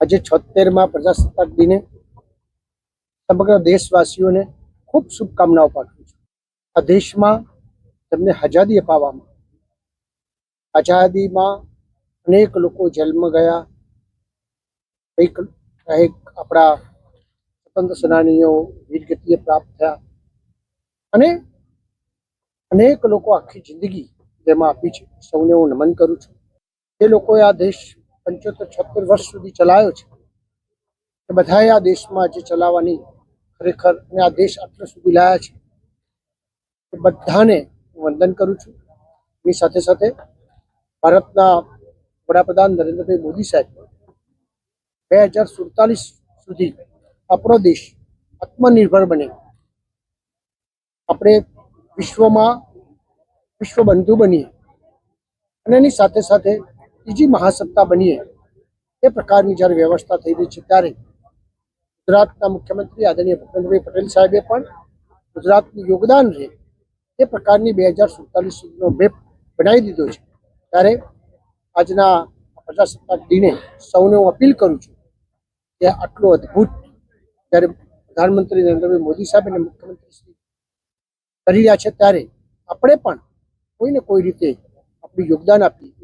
આજે છોતેરમાં પ્રજાસત્તાક દિને સમગ્ર દેશવાસીઓને ખૂબ શુભકામનાઓ પાઠવું છું. આ દેશમાં તેમને આઝાદી અપાવવામાં, આઝાદીમાં અનેક લોકો જેલમાં ગયા. કંઈક કંઈક આપણા સ્વતંત્ર સેનાનીઓ વીરગતિએ પ્રાપ્ત થયા. અને અનેક લોકો આખી જિંદગી જેમાં આપી છે. સૌને હું નમન કરું છું. એ લોકોએ આ દેશ પંચોતેર, છોતેર વર્ષ સુધી ચલાવ્યો છે. એ બધાએ આ દેશમાં જે ચલાવવાની ખરેખર અને આ દેશ આટલે સુધી લાયા છે. એ બધાને હું વંદન કરું છું. એની સાથે સાથે ભારતના વડાપ્રધાન નરેન્દ્રભાઈ મોદી સાહેબ બે હજાર સુડતાલીસ સુધી આપણો દેશ આત્મનિર્ભર બને. આપણે વિશ્વમાં વિશ્વબંધુ બનીએ. અને એની સાથે સાથે ત્રીજી મહાસત્તા બનીએ. એ પ્રકારની જ્યારે વ્યવસ્થા થઈ રહી છે ત્યારે ગુજરાતના મુખ્યમંત્રી આદરણીય ભૂપેન્દ્રભાઈ પટેલ સાહેબે પણ ગુજરાતનું યોગદાન રહે એ પ્રકારની બે હજાર સુડતાલીસ સુધીનો મેપ બનાવી દીધો છે. ત્યારે આજના પ્રજાસત્તાક દિને સૌને હું અપીલ કરું છું કે આટલો અદ્ભુત જ્યારે પ્રધાનમંત્રી નરેન્દ્રભાઈ મોદી સાહેબ અને મુખ્યમંત્રી શ્રી કરી રહ્યા છે ત્યારે આપણે પણ કોઈને કોઈ રીતે આપણું યોગદાન આપીએ.